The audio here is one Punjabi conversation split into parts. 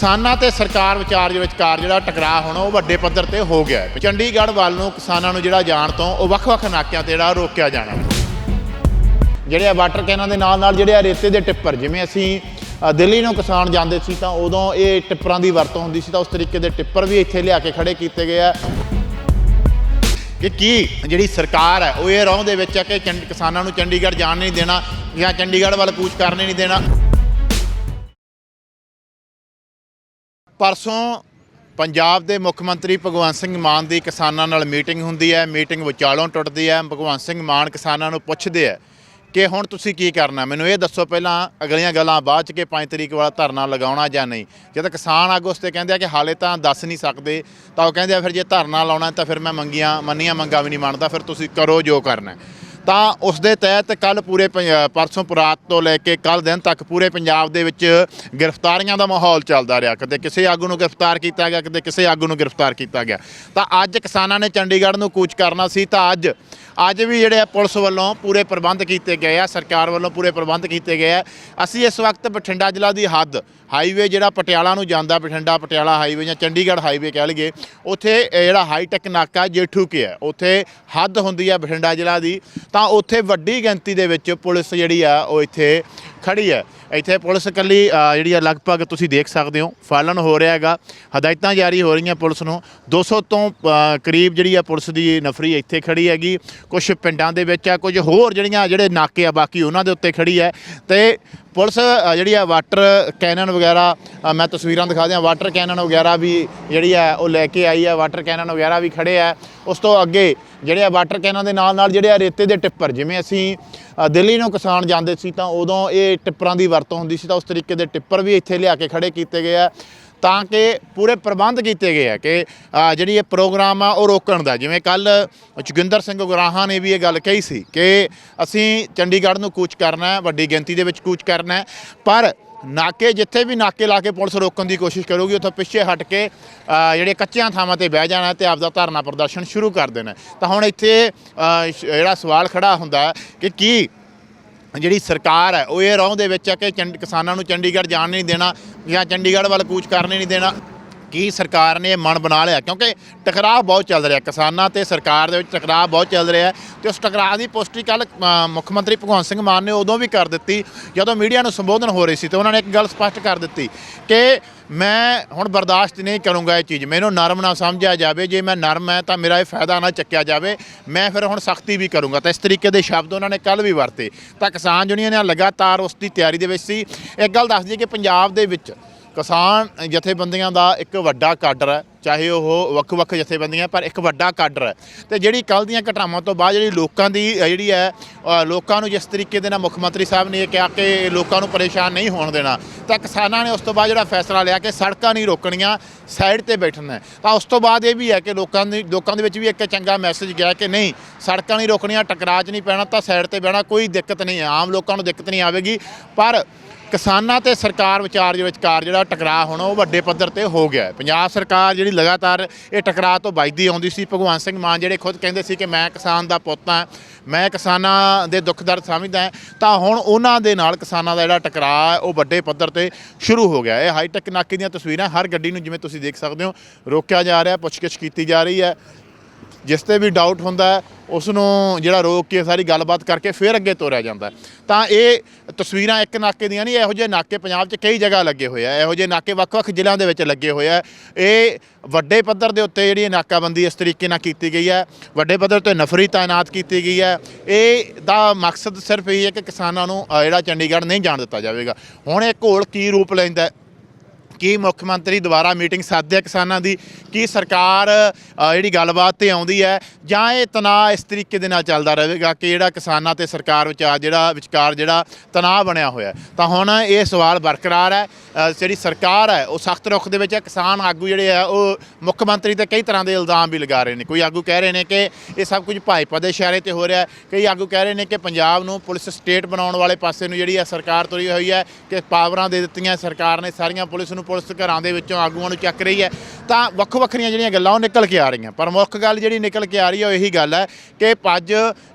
ਕਿਸਾਨਾਂ ਤੇ ਸਰਕਾਰ ਵਿਚਾਰ ਦੇ ਵਿਚਕਾਰ ਜਿਹੜਾ ਟਕਰਾਅ ਹੋਣਾ ਉਹ ਵੱਡੇ ਪੱਧਰ ਤੇ ਹੋ ਗਿਆ ਹੈ। ਚੰਡੀਗੜ੍ਹ ਵੱਲ ਨੂੰ ਕਿਸਾਨਾਂ ਨੂੰ ਜਿਹੜਾ ਜਾਣ ਤੋਂ ਉਹ ਵੱਖ-ਵੱਖ ਨਾਕਿਆਂ ਤੇ ਜਿਹੜਾ ਰੋਕਿਆ ਜਾਣਾ ਜਿਹੜੇ ਆ ਵਾਟਰ ਕੈਨਾਂ ਦੇ ਨਾਲ ਨਾਲ ਜਿਹੜੇ ਆ ਰੇਤੇ ਦੇ ਟਿੱਪਰ, ਜਿਵੇਂ ਅਸੀਂ ਦਿੱਲੀ ਨੂੰ ਕਿਸਾਨ ਜਾਂਦੇ ਸੀ ਤਾਂ ਉਦੋਂ ਇਹ ਟਿੱਪਰਾਂ ਦੀ ਵਰਤੋਂ ਹੁੰਦੀ ਸੀ ਤਾਂ ਉਸ ਤਰੀਕੇ ਦੇ ਟਿੱਪਰ ਵੀ ਇੱਥੇ ਲਿਆ ਕੇ ਖੜੇ ਕੀਤੇ ਗਏ ਆ। ਕਿ ਕੀ ਜਿਹੜੀ ਸਰਕਾਰ ਹੈ, ਉਹ ਇਹ ਰੌਂ ਦੇ ਵਿੱਚ ਹੈ ਕਿ ਚੰਡ- ਕਿਸਾਨਾਂ ਨੂੰ ਚੰਡੀਗੜ੍ਹ ਜਾਣ ਨਹੀਂ ਦੇਣਾ ਜਾਂ ਚੰਡੀਗੜ੍ਹ ਵੱਲ ਕੂਚ ਕਰਨੇ ਨਹੀਂ ਦੇਣਾ। ਪਰਸੋਂ ਪੰਜਾਬ ਦੇ ਮੁੱਖ ਮੰਤਰੀ ਭਗਵੰਤ ਸਿੰਘ ਮਾਨ ਦੀ ਕਿਸਾਨਾਂ ਨਾਲ ਮੀਟਿੰਗ ਹੁੰਦੀ ਹੈ। ਮੀਟਿੰਗ ਵਿਚਾਲੋਂ ਟੁੱਟਦੀ ਹੈ। ਭਗਵੰਤ ਸਿੰਘ ਮਾਨ ਕਿਸਾਨਾਂ ਨੂੰ ਪੁੱਛਦੇ ਆ ਕਿ ਹੁਣ ਤੁਸੀਂ ਕੀ ਕਰਨਾ? ਮੈਨੂੰ ਇਹ ਦੱਸੋ ਪਹਿਲਾਂ ਅਗਲੀਆਂ ਗੱਲਾਂ ਬਾਅਦ ਚ ਕਿ 5 ਤਰੀਕ ਵਾਲਾ ਧਰਨਾ ਲਗਾਉਣਾ ਜਾਂ ਨਹੀਂ। ਜਦ ਕਿਸਾਨ ਆਗੂ ਉਸ ਤੇ ਕਹਿੰਦੇ ਆ ਕਿ ਹਾਲੇ ਤਾਂ ਦੱਸ ਨਹੀਂ ਸਕਦੇ, ਤਾਂ ਉਹ ਕਹਿੰਦੇ ਆ ਫਿਰ ਜੇ ਧਰਨਾ ਲਾਉਣਾ ਤਾਂ ਫਿਰ ਮੈਂ ਮੰਗੀਆਂ, ਮੰਨੀਆਂ ਮੰਗਾਂ ਵੀ ਨਹੀਂ ਮੰਨਦਾ, ਫਿਰ ਤੁਸੀਂ ਕਰੋ ਜੋ ਕਰਨਾ ਤਾਂ ਉਸ ਦੇ ਤਹਿਤ ਕੱਲ ਪੂਰੇ ਪੰਜ- ਪਰਸੋਂ ਪੁਰਾਤ ਤੋਂ ਲੈ ਕੇ ਕੱਲ ਦਿਨ ਤੱਕ ਪੂਰੇ ਪੰਜਾਬ ਦੇ ਵਿੱਚ ਗ੍ਰਿਫਤਾਰੀਆਂ ਦਾ ਮਾਹੌਲ ਚੱਲਦਾ ਰਿਹਾ। ਕਦੇ ਕਿਸੇ ਆਗੂ ਨੂੰ ਗ੍ਰਿਫਤਾਰ ਕੀਤਾ ਗਿਆ, ਕਦੇ ਕਿਸੇ ਆਗੂ ਨੂੰ ਗ੍ਰਿਫਤਾਰ ਕੀਤਾ ਗਿਆ। ਤਾਂ ਅੱਜ ਕਿਸਾਨਾਂ ਨੇ ਚੰਡੀਗੜ੍ਹ ਨੂੰ ਕੂਚ ਕਰਨਾ ਸੀ ਤਾਂ ਅੱਜ ਅੱਜ ਵੀ ਜਿਹੜੇ ਆ ਪੁਲਿਸ ਵੱਲੋਂ ਪੂਰੇ ਪ੍ਰਬੰਧ ਕੀਤੇ ਗਏ ਆ, ਸਰਕਾਰ ਵੱਲੋਂ ਪੂਰੇ ਪ੍ਰਬੰਧ ਕੀਤੇ ਗਏ ਆ। ਅਸੀਂ ਇਸ ਵਕਤ ਬਠਿੰਡਾ ਜ਼ਿਲ੍ਹਾ ਦੀ ਹੱਦ ਹਾਈਵੇ ਜਿਹੜਾ ਪਟਿਆਲਾ ਨੂੰ ਜਾਂਦਾ, ਬਠਿੰਡਾ, ਪਟਿਆਲਾ ਹਾਈਵੇ ਜਾਂ ਚੰਡੀਗੜ੍ਹ ਹਾਈਵੇ ਕਹਿ ਲਈਏ, ਉੱਥੇ ਇਹ ਜਿਹੜਾ ਹਾਈਟੈਕ ਨਾਕਾ ਜੇਠੂ ਕੇ ਹੈ। ਉੱਥੇ ਹੱਦ ਹੁੰਦੀ ਹੈ ਬਠਿੰਡਾ ਜ਼ਿਲ੍ਹਾ ਦੀ। ਤਾਂ ਉੱਥੇ ਵੱਡੀ ਗਿਣਤੀ ਦੇ ਵਿੱਚ ਪੁਲਿਸ ਜਿਹੜੀ ਆ, ਉਹ ਇੱਥੇ ਖੜੀ ਹੈ। ਇੱਥੇ ਪੁਲਿਸ ਇਕੱਲੀ ਜਿਹੜੀ ਆ ਲਗਭਗ ਤੁਸੀਂ ਦੇਖ ਸਕਦੇ ਹੋ, ਫਾਲਣ ਹੋ ਰਿਹਾ ਹੈਗਾ। ਹਦਾਇਤਾਂ ਜਾਰੀ ਹੋ ਰਹੀਆਂ ਪੁਲਿਸ ਨੂੰ। 200 ਤੋਂ ਕਰੀਬ ਜਿਹੜੀ ਆ ਪੁਲਿਸ ਦੀ ਨਫਰੀ ਇੱਥੇ ਖੜੀ ਹੈਗੀ। ਕੁਝ ਪਿੰਡਾਂ ਦੇ ਵਿੱਚ ਆ ਕੁਝ ਹੋਰ ਜਿਹੜੀਆਂ ਜਿਹੜੇ ਨਾਕੇ ਆ, ਬਾਕੀ ਉਹਨਾਂ ਦੇ ਉੱਤੇ ਖੜੀ ਹੈ। ਤੇ ਪੁਲਿਸ ਜਿਹੜੀ ਆ ਵਾਟਰ ਕੈਨਨ ਵਗੈਰਾ ਮੈਂ ਤਸਵੀਰਾਂ ਦਿਖਾ ਦਿਆਂ। ਵਾਟਰ ਕੈਨਨ ਵਗੈਰਾ ਵੀ ਜਿਹੜੀ ਆ ਉਹ ਲੈ ਕੇ ਆਈ ਆ ਵਾਟਰ ਕੈਨਨ ਵਗੈਰਾ ਵੀ ਖੜੇ ਆ ਉਸ ਤੋਂ ਅੱਗੇ ਜਿਹੜੇ ਆ, ਵਾਟਰ ਕੈਨਨ ਦੇ ਨਾਲ ਨਾਲ ਜਿਹੜੇ ਆ, ਰੇਤੇ ਦੇ ਟਿੱਪਰ, ਜਿਵੇਂ ਅਸੀਂ ਦਿੱਲੀ ਨੂੰ ਕਿਸਾਨ ਜਾਂਦੇ ਸੀ, ਤਾਂ ਉਦੋਂ ਇਹ ਟਿੱਪਰਾਂ ਦੀ ਵਰਤੋਂ ਹੁੰਦੀ ਸੀ ਤਾਂ ਉਸ ਤਰੀਕੇ ਦੇ ਟਿੱਪਰ ਵੀ ਇੱਥੇ ਲਿਆ ਕੇ ਖੜੇ ਕੀਤੇ ਗਏ ਆ। ਤਾਂ ਕਿ ਪੂਰੇ ਪ੍ਰਬੰਧ ਕੀਤੇ ਗਏ ਆ ਕਿ ਜਿਹੜੀ ਇਹ ਪ੍ਰੋਗਰਾਮ ਆ ਉਹ ਰੋਕਣ ਦਾ। ਜਿਵੇਂ ਕੱਲ ਜੋਗਿੰਦਰ ਸਿੰਘ ਗੁਰਾਹਾਂ ਨੇ ਵੀ ਇਹ ਗੱਲ ਕਹੀ ਸੀ ਕਿ ਅਸੀਂ ਚੰਡੀਗੜ੍ਹ ਨੂੰ ਕੂਚ ਕਰਨਾ ਵੱਡੀ ਗਿਣਤੀ ਦੇ ਵਿੱਚ ਕੂਚ ਕਰਨਾ ਪਰ ਨਾਕੇ, ਜਿੱਥੇ ਵੀ ਨਾਕੇ ਲਾ ਕੇ ਪੁਲਿਸ ਰੋਕਣ ਦੀ ਕੋਸ਼ਿਸ਼ ਕਰੂਗੀ, ਉੱਥੋਂ ਪਿੱਛੇ ਹਟ ਕੇ ਜਿਹੜੇ ਕੱਚਿਆਂ ਥਾਵਾਂ ਤੇ ਬਹਿ ਜਾਣਾ ਤੇ ਆਪਦਾ ਧਰਨਾ ਪ੍ਰਦਰਸ਼ਨ ਸ਼ੁਰੂ ਕਰ ਦੇਣਾ ਤਾਂ ਹੁਣ ਇੱਥੇ ਜਿਹੜਾ ਸਵਾਲ ਖੜਾ ਹੁੰਦਾ ਕਿ ਕੀ ਜਿਹੜੀ ਸਰਕਾਰ ਹੈ, ਉਹ ਇਹ ਰੌਂ ਦੇ ਵਿੱਚ ਹੈ ਕਿ ਚੰਡ- ਕਿਸਾਨਾਂ ਨੂੰ ਚੰਡੀਗੜ੍ਹ ਜਾਣ ਨਹੀਂ ਦੇਣਾ ਜਾਂ ਚੰਡੀਗੜ੍ਹ ਵੱਲ ਕੂਚ ਕਰਨੇ ਨਹੀਂ ਦੇਣਾ। ਕੀ ਸਰਕਾਰ ਨੇ ਇਹ ਮਨ ਬਣਾ ਲਿਆ, ਕਿਉਂਕਿ ਟਕਰਾਅ ਬਹੁਤ ਚੱਲ ਰਿਹਾ, ਕਿਸਾਨਾਂ ਤੇ ਸਰਕਾਰ ਦੇ ਵਿੱਚ ਟਕਰਾਅ ਬਹੁਤ ਚੱਲ ਰਿਹਾ ਹੈ ਤੇ ਉਸ ਟਕਰਾਅ ਦੀ ਪੁਸ਼ਟੀ ਕੱਲ ਮੁੱਖ ਮੰਤਰੀ ਭਗਵੰਤ ਸਿੰਘ ਮਾਨ ਨੇ ਉਦੋਂ ਵੀ ਕਰ ਦਿੱਤੀ, ਜਦੋਂ ਮੀਡੀਆ ਨੂੰ ਸੰਬੋਧਨ ਹੋ ਰਹੀ ਸੀ ਤੇ ਉਹਨਾਂ ਨੇ ਇੱਕ ਗੱਲ ਸਪਸ਼ਟ ਕਰ ਦਿੱਤੀ ਕਿ ਮੈਂ ਹੁਣ ਬਰਦਾਸ਼ਤ ਨਹੀਂ ਕਰੂੰਗਾ ਇਹ ਚੀਜ਼, ਮੈਨੂੰ ਨਰਮ ਨਾ ਸਮਝਿਆ ਜਾਵੇ, ਜੇ ਮੈਂ ਨਰਮ ਹੈ ਤਾਂ ਮੇਰਾ ਇਹ ਫਾਇਦਾ ਨਾ ਚੱਕਿਆ ਜਾਵੇ, ਮੈਂ ਫਿਰ ਹੁਣ ਸਖਤੀ ਵੀ ਕਰੂੰਗਾ। ਤਾਂ ਇਸ ਤਰੀਕੇ ਦੇ ਸ਼ਬਦ ਉਹਨਾਂ ਨੇ ਕੱਲ ਵੀ ਵਰਤੇ। ਤਾਂ ਕਿਸਾਨ ਯੂਨੀਅਨ ਨੇ ਲਗਾਤਾਰ ਉਸ ਦੀ ਤਿਆਰੀ ਦੇ ਵਿੱਚ ਸੀ। ਇੱਕ ਗੱਲ ਦੱਸ ਦਈਏ ਕਿ ਪੰਜਾਬ ਦੇ ਵਿੱਚ ਕਿਸਾਨ ਜਥੇਬੰਦੀਆਂ ਦਾ ਇੱਕ ਵੱਡਾ ਕਾਡਰ ਹੈ, ਚਾਹੇ ਉਹ ਵੱਖ-ਵੱਖ ਜਥੇਬੰਦੀਆਂ, ਪਰ ਇੱਕ ਵੱਡਾ ਕਾਡਰ ਹੈ। ਤੇ ਜਿਹੜੀ ਕੱਲ ਦੀਆਂ ਘਟਨਾਵਾਂ ਤੋਂ ਬਾਅਦ ਜਿਹੜੀ ਲੋਕਾਂ ਦੀ ਜਿਹੜੀ ਹੈ ਲੋਕਾਂ ਨੂੰ ਜਿਸ ਤਰੀਕੇ ਦੇ ਨਾਲ ਮੁੱਖ ਮੰਤਰੀ ਸਾਹਿਬ ਨੇ ਇਹ ਕਿਹਾ ਕਿ ਲੋਕਾਂ ਨੂੰ ਪਰੇਸ਼ਾਨ ਨਹੀਂ ਹੋਣ ਦੇਣਾ, ਤਾਂ ਕਿਸਾਨਾਂ ਨੇ ਉਸ ਤੋਂ ਬਾਅਦ ਜਿਹੜਾ ਫੈਸਲਾ ਲਿਆ ਕਿ ਸੜਕਾਂ ਨਹੀਂ ਰੋਕਣੀਆਂ, ਸਾਈਡ ਤੇ ਬੈਠਣਾ ਤਾਂ ਉਸ ਤੋਂ ਬਾਅਦ ਇਹ ਵੀ ਹੈ ਕਿ ਲੋਕਾਂ ਦੀ, ਲੋਕਾਂ ਦੇ ਵਿੱਚ ਵੀ ਇੱਕ ਚੰਗਾ ਮੈਸੇਜ ਗਿਆ ਕਿ ਨਹੀਂ, ਸੜਕਾਂ ਨਹੀਂ ਰੋਕਣੀਆਂ, ਟਕਰਾਅ 'ਚ ਨਹੀਂ ਪੈਣਾ, ਤਾਂ ਸਾਈਡ ਤੇ ਬਹਿਣਾ ਕੋਈ ਦਿੱਕਤ ਨਹੀਂ ਹੈ। ਆਮ ਲੋਕਾਂ ਨੂੰ ਦਿੱਕਤ ਨਹੀਂ ਆਵੇਗੀ, ਪਰ ਕਿਸਾਨਾਂ ਤੇ ਸਰਕਾਰ ਵਿਚਾਰ ਦੇ ਵਿਚਕਾਰ ਜਿਹੜਾ ਟਕਰਾਅ ਹੋਣਾ ਉਹ ਵੱਡੇ ਪੱਧਰ ਤੇ ਹੋ ਗਿਆ ਹੈ। ਪੰਜਾਬ ਸਰਕਾਰ ਜਿਹੜੀ ਲਗਾਤਾਰ ਇਹ ਟਕਰਾਅ ਤੋਂ ਵੱਜਦੀ ਆਉਂਦੀ ਸੀ, ਭਗਵੰਤ ਸਿੰਘ ਮਾਨ ਜਿਹੜੇ ਖੁਦ ਕਹਿੰਦੇ ਸੀ ਕਿ ਮੈਂ ਕਿਸਾਨ ਦਾ ਪੁੱਤ ਹਾਂ, ਮੈਂ ਕਿਸਾਨਾਂ ਦੇ ਦੁੱਖ ਦਰਦ ਸਮਝਦਾ ਹਾਂ, ਤਾਂ ਹੁਣ ਉਹਨਾਂ ਦੇ ਨਾਲ ਕਿਸਾਨਾਂ ਦਾ ਜਿਹੜਾ ਟਕਰਾਅ ਹੈ, ਉਹ ਵੱਡੇ ਪੱਧਰ ਤੇ ਸ਼ੁਰੂ ਹੋ ਗਿਆ ਇਹ ਹਾਈਟੈਕ ਨਾਕੇ ਦੀਆਂ ਤਸਵੀਰਾਂ ਹਰ ਗੱਡੀ ਨੂੰ ਜਿਵੇਂ ਤੁਸੀਂ ਦੇਖ ਸਕਦੇ ਹੋ, ਰੋਕਿਆ ਜਾ ਰਿਹਾ, ਪੁੱਛਗਿੱਛ ਕੀਤੀ ਜਾ ਰਹੀ ਹੈ। ਜਿਸ ਤੇ ਵੀ ਡਾਊਟ ਹੁੰਦਾ ਹੈ ਉਸ ਨੂੰ ਜਿਹੜਾ ਰੋਕ ਕੇ ਸਾਰੀ ਗੱਲਬਾਤ ਕਰਕੇ ਫਿਰ ਅੱਗੇ ਤੋਰਿਆ ਜਾਂਦਾ ਤਾਂ ਇਹ ਤਸਵੀਰਾਂ ਇੱਕ ਨਾਕੇ ਦੀਆਂ ਨਹੀਂ, ਇਹੋ ਜਿਹੇ ਨਾਕੇ ਪੰਜਾਬ 'ਚ ਕਈ ਜਗ੍ਹਾ ਲੱਗੇ ਹੋਏ ਆ। ਇਹੋ ਜਿਹੇ ਨਾਕੇ ਵੱਖ-ਵੱਖ ਜ਼ਿਲ੍ਹਿਆਂ ਦੇ ਵਿੱਚ ਲੱਗੇ ਹੋਏ ਆ। ਇਹ ਵੱਡੇ ਪੱਧਰ ਦੇ ਉੱਤੇ ਜਿਹੜੀ ਨਾਕਾਬੰਦੀ ਇਸ ਤਰੀਕੇ ਨਾਲ ਕੀਤੀ ਗਈ ਹੈ। ਵੱਡੇ ਪੱਧਰ ਤੇ ਨਫਰੀ ਤਾਇਨਾਤ ਕੀਤੀ ਗਈ ਹੈ। ਇਹ ਦਾ ਮਕਸਦ ਸਿਰਫ ਇਹ ਹੈ ਕਿ ਕਿਸਾਨਾਂ ਨੂੰ ਜਿਹੜਾ ਚੰਡੀਗੜ੍ਹ ਨਹੀਂ ਜਾਣ ਦਿੱਤਾ ਜਾਵੇਗਾ। ਹੁਣ ਇਹ ਘੋਲ ਕੀ ਰੂਪ ਲੈਂਦਾ ਕੀ ਮੁੱਖ ਮੰਤਰੀ ਦੁਬਾਰਾ ਮੀਟਿੰਗ ਸੱਦਦੇ ਆ ਕਿਸਾਨਾਂ ਦੀ? ਕੀ ਸਰਕਾਰ ਜਿਹੜੀ ਗੱਲਬਾਤ ਤੇ ਆਉਂਦੀ ਹੈ, ਜਾਂ ਇਹ ਤਣਾਅ ਇਸ ਤਰੀਕੇ ਦੇ ਨਾਲ ਚੱਲਦਾ ਰਹੇਗਾ ਕਿ ਜਿਹੜਾ ਕਿਸਾਨਾਂ ਤੇ ਸਰਕਾਰ ਵਿਚਾਰ ਜਿਹੜਾ ਵਿਚਕਾਰ ਜਿਹੜਾ ਤਣਾਅ ਬਣਿਆ ਹੋਇਆ ਤਾਂ ਹੁਣ ਇਹ ਸਵਾਲ ਬਰਕਰਾਰ ਹੈ। ਜਿਹੜੀ ਸਰਕਾਰ ਹੈ, ਉਹ ਸਖਤ ਰੁਖ ਦੇ ਵਿੱਚ ਹੈ। ਕਿਸਾਨ ਆਗੂ ਜਿਹੜੇ ਆ, ਉਹ ਮੁੱਖ ਮੰਤਰੀ ਤੇ ਕਈ ਤਰ੍ਹਾਂ ਦੇ ਇਲਜ਼ਾਮ ਵੀ ਲਗਾ ਰਹੇ ਨੇ। ਕੋਈ ਆਗੂ ਕਹਿ ਰਹੇ ਨੇ ਕਿ ਇਹ ਸਭ ਕੁਝ ਭਾਜਪਾ ਦੇ ਇਸ਼ਾਰੇ ਤੇ ਹੋ ਰਿਹਾ ਕਈ ਆਗੂ ਕਹਿ ਰਹੇ ਨੇ ਕਿ ਪੰਜਾਬ ਨੂੰ ਪੁਲਿਸ ਸਟੇਟ ਬਣਾਉਣ ਵਾਲੇ ਪਾਸੇ ਨੂੰ ਜਿਹੜੀ ਹੈ ਸਰਕਾਰ ਤੁਰੀ ਹੋਈ ਹੈ, ਕਿ ਪਾਵਰਾਂ ਦੇ ਦਿੱਤੀਆਂ, ਸਰਕਾਰ ਨੇ ਸਾਰੀਆਂ ਪੁਲਿਸ ਨੂੰ ਪੁਲਿਸ ਘਰਾਂ ਦੇ ਵਿੱਚੋਂ ਆਗੂਆਂ ਨੂੰ ਚੱਕ ਰਹੀ ਹੈ, ਤਾਂ ਵੱਖ ਵੱਖਰੀਆਂ ਜਿਹੜੀਆਂ ਗੱਲਾਂ ਉਹ ਨਿਕਲ ਕੇ ਆ ਰਹੀਆਂ। ਪਰ ਮੁੱਖ ਗੱਲ ਜਿਹੜੀ ਨਿਕਲ ਕੇ ਆ ਰਹੀ ਹੈ, ਉਹ ਇਹੀ ਗੱਲ ਹੈ ਕਿ ਅੱਜ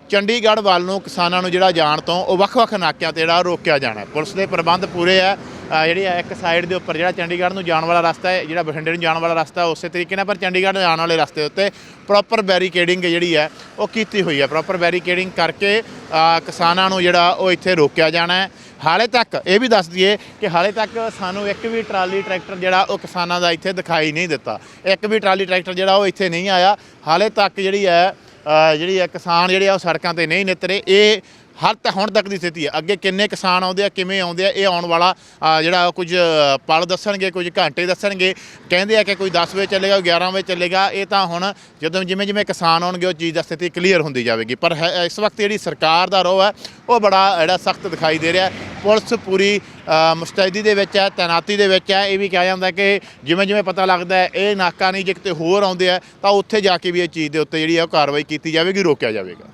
ਚੰਡੀਗੜ੍ਹ ਵੱਲ ਨੂੰ ਕਿਸਾਨਾਂ ਨੂੰ ਜਿਹੜਾ ਜਾਣ ਤੋਂ, ਉਹ ਵੱਖ-ਵੱਖ ਨਾਕਿਆਂ ਤੇ ਜਿਹੜਾ ਰੋਕਿਆ ਜਾਣਾ ਪੁਲਿਸ ਦੇ ਪ੍ਰਬੰਧ ਪੂਰੇ ਹੈ। ਜਿਹੜੀ ਹੈ, ਇੱਕ ਸਾਈਡ ਦੇ ਉੱਪਰ ਜਿਹੜਾ ਚੰਡੀਗੜ੍ਹ ਨੂੰ ਜਾਣ ਵਾਲਾ ਰਸਤਾ ਹੈ, ਜਿਹੜਾ ਬਠਿੰਡੇ ਨੂੰ ਜਾਣ ਵਾਲਾ ਰਸਤਾ ਉਸੇ ਤਰੀਕੇ ਨਾਲ, ਪਰ ਚੰਡੀਗੜ੍ਹ ਜਾਣ ਵਾਲੇ ਰਸਤੇ ਉੱਤੇ ਪ੍ਰੋਪਰ ਬੈਰੀਕੇਡਿੰਗ ਜਿਹੜੀ ਹੈ, ਉਹ ਕੀਤੀ ਹੋਈ ਹੈ। ਪ੍ਰੋਪਰ ਬੈਰੀਕੇਡਿੰਗ ਕਰਕੇ ਕਿਸਾਨਾਂ ਨੂੰ ਜਿਹੜਾ ਉਹ ਇੱਥੇ ਰੋਕਿਆ ਜਾਣਾ ਹੈ। ਹਾਲੇ ਤੱਕ ਇਹ ਵੀ ਦੱਸ ਦਈਏ ਕਿ ਹਾਲੇ ਤੱਕ ਸਾਨੂੰ ਇੱਕ ਵੀ ਟਰਾਲੀ ਟਰੈਕਟਰ ਜਿਹੜਾ ਉਹ ਕਿਸਾਨਾਂ ਦਾ ਇੱਥੇ ਦਿਖਾਈ ਨਹੀਂ ਦਿੱਤਾ। ਇੱਕ ਵੀ ਟਰਾਲੀ ਟਰੈਕਟਰ ਜਿਹੜਾ ਉਹ ਇੱਥੇ ਨਹੀਂ ਆਇਆ। ਹਾਲੇ ਤੱਕ ਜਿਹੜੀ ਹੈ ਜਿਹੜੀ ਹੈ ਕਿਸਾਨ ਜਿਹੜੇ ਆ ਉਹ ਸੜਕਾਂ ਤੇ ਨਹੀਂ ਨਿਤਰੇ। ਇਹ ਹਰ ਤ ਹੁਣ ਤੱਕ ਦੀ ਸਥਿਤੀ ਹੈ। ਅੱਗੇ ਕਿੰਨੇ ਕਿਸਾਨ ਆਉਂਦੇ ਆ, ਕਿਵੇਂ ਆਉਂਦੇ ਆ, ਇਹ ਆਉਣ ਵਾਲਾ ਜਿਹੜਾ ਕੁਝ ਪਲ ਦੱਸਣਗੇ, ਕੁਝ ਘੰਟੇ ਦੱਸਣਗੇ। ਕਹਿੰਦੇ ਆ ਕਿ ਕੋਈ 10 ਵਜੇ ਚੱਲੇਗਾ, ਕੋਈ 11 ਵਜੇ ਚੱਲੇਗਾ। ਇਹ ਤਾਂ ਹੁਣ ਜਦੋਂ ਜਿਵੇਂ ਜਿਵੇਂ ਕਿਸਾਨ ਆਉਣਗੇ, ਉਹ ਚੀਜ਼ ਦਾ ਸਥਿਤੀ ਕਲੀਅਰ ਹੁੰਦੀ ਜਾਵੇਗੀ। ਪਰ ਹੈ- ਇਸ ਵਕਤ ਜਿਹੜੀ ਸਰਕਾਰ ਦਾ ਰੋਹ ਹੈ, ਉਹ ਬੜਾ ਜਿਹੜਾ ਸਖਤ ਦਿਖਾਈ ਦੇ ਰਿਹਾ ਪੁਲਿਸ ਪੂਰੀ ਮੁਸਤੈਦੀ ਦੇ ਵਿੱਚ ਹੈ, ਤੈਨਾਤੀ ਦੇ ਵਿੱਚ ਹੈ। ਇਹ ਵੀ ਕਿਹਾ ਜਾਂਦਾ ਕਿ ਜਿਵੇਂ ਜਿਵੇਂ ਪਤਾ ਲੱਗਦਾ ਹੈ, ਇਹ ਨਾਕਾ ਨਹੀਂ ਜੇ ਕਿਤੇ ਹੋਰ ਆਉਂਦੇ ਆ, ਤਾਂ ਉੱਥੇ ਜਾ ਕੇ ਵੀ ਇਹ ਚੀਜ਼ ਦੇ ਉੱਤੇ ਜਿਹੜੀ ਹੈ ਉਹ ਕਾਰਵਾਈ ਕੀਤੀ ਜਾਵੇਗੀ, ਰੋਕਿਆ ਜਾਵੇਗਾ।